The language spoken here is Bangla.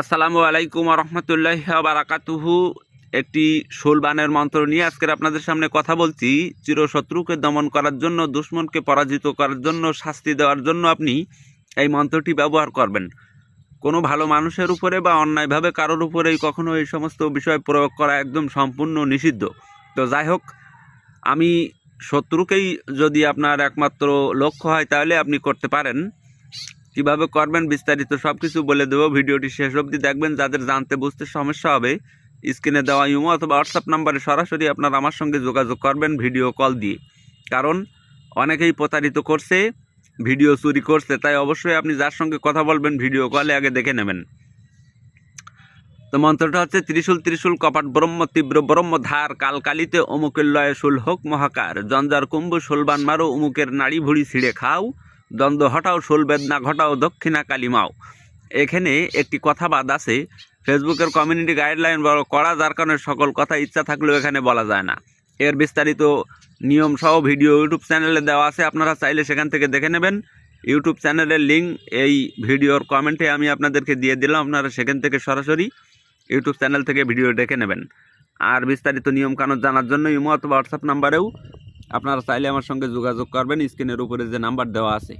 আসসালামু আলাইকুম রহমতুল্লাহ বারাকাতুহু। একটি শোলবানের মন্ত্র নিয়ে আজকের আপনাদের সামনে কথা বলছি। চিরশত্রুকে দমন করার জন্য, দুশ্মনকে পরাজিত করার জন্য, শাস্তি দেওয়ার জন্য আপনি এই মন্ত্রটি ব্যবহার করবেন। কোনো ভালো মানুষের উপরে বা অন্যায়ভাবে কারোর উপরেই কখনো এই সমস্ত বিষয় প্রয়োগ করা একদম সম্পূর্ণ নিষিদ্ধ। তো যাই হোক, আমি শত্রুকেই যদি আপনার একমাত্র লক্ষ্য হয় তাহলে আপনি করতে পারেন। কীভাবে করবেন বিস্তারিত সব কিছু বলে দেবো। ভিডিওটি শেষ অবধি দেখবেন। যাদের জানতে বুঝতে সমস্যা হবে, স্ক্রিনে দেওয়া ইমো অথবা হোয়াটসঅ্যাপ নাম্বারে সরাসরি আপনারা আমার সঙ্গে যোগাযোগ করবেন ভিডিও কল দিয়ে। কারণ অনেকেই প্রতারিত করছে, ভিডিও চুরি করছে, তাই অবশ্যই আপনি যার সঙ্গে কথা বলবেন ভিডিও কলে আগে দেখে নেবেন। তো মন্ত্রটা হচ্ছে, ত্রিশূল ত্রিশূল কপাট ব্রহ্ম, তীব্র ব্রহ্ম, ধার কালকালিতে অমুকের লয়ে শুল হোক মহাকার। জঞ্জার কুম্ভ, শোলবান মারো, অমুকের নাড়ি ভুড়ি ছিঁড়ে খাও। দ্বন্দ্ব হটাও শোল বেদনা ঘটাও দক্ষিণা কালিমাও এখানে একটি কথা বাদ আছে, ফেসবুকের কমিউনিটি গাইডলাইন বড় করা যার কারণে সকল কথা ইচ্ছা থাকলেও এখানে বলা যায় না। এর বিস্তারিত নিয়ম সহ ভিডিও ইউটিউব চ্যানেলে দেওয়া আছে, আপনারা চাইলে সেখান থেকে দেখে নেবেন। ইউটিউব চ্যানেলের লিঙ্ক এই ভিডিওর কমেন্টে আমি আপনাদেরকে দিয়ে দিলাম, আপনারা সেখান থেকে সরাসরি ইউটিউব চ্যানেল থেকে ভিডিও দেখে নেবেন। আর বিস্তারিত নিয়মকানুন জানার জন্য ইমো অথবা হোয়াটসঅ্যাপ নাম্বারেও আপনারা চাইলে আমার সঙ্গে যোগাযোগ করবেন স্ক্রিনের উপরে যে নাম্বার দেওয়া আছে।